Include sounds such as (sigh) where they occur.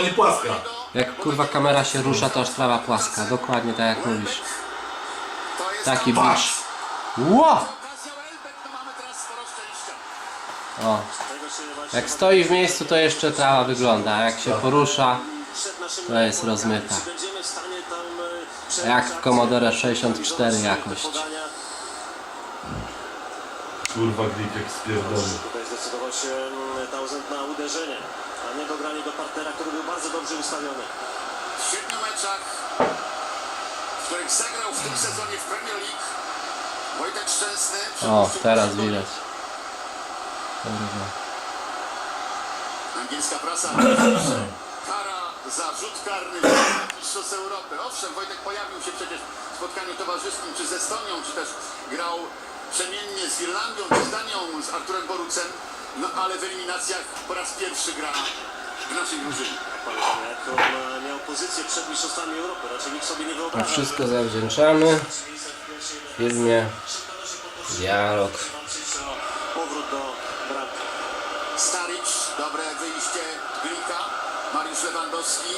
Pani płaska. Jak kurwa kamera się rusza, to aż trawa płaska. Dokładnie tak jak mówisz. Taki tam- bicz. Ło! O. Jak stoi w miejscu, to jeszcze trawa wygląda. a Jak się porusza, to jest rozmyta. Jak w Commodore 64 jakość. Kurwa, Glitek spierdolony. Tutaj zdecydował się mm, Townsend na uderzenie, a nie dogranie do partnera, który był bardzo dobrze ustawiony. W siedmiu meczach, w których zagrał w tym sezonie w Premier League, Wojtek Szczęsny O, teraz widać. Kurwa. Angielska prasa (clears throat) kara za rzut karny w Mistrzostw Europy. Owszem, Wojtek pojawił się przecież w spotkaniu towarzyskim czy z Estonią, czy też grał przemiennie z Irlandią, czy z Danią, z Arturem Borucem, no ale w eliminacjach po raz pierwszy gra w naszej drużynie. Pamiętam, jak on e, miał pozycję przed mistrzostwami Europy, raczej nikt sobie nie wszystko zawdzięczamy filmie Dialog. Powrót do bramki. Staric, dobre wyjście Glika, Mariusz Lewandowski.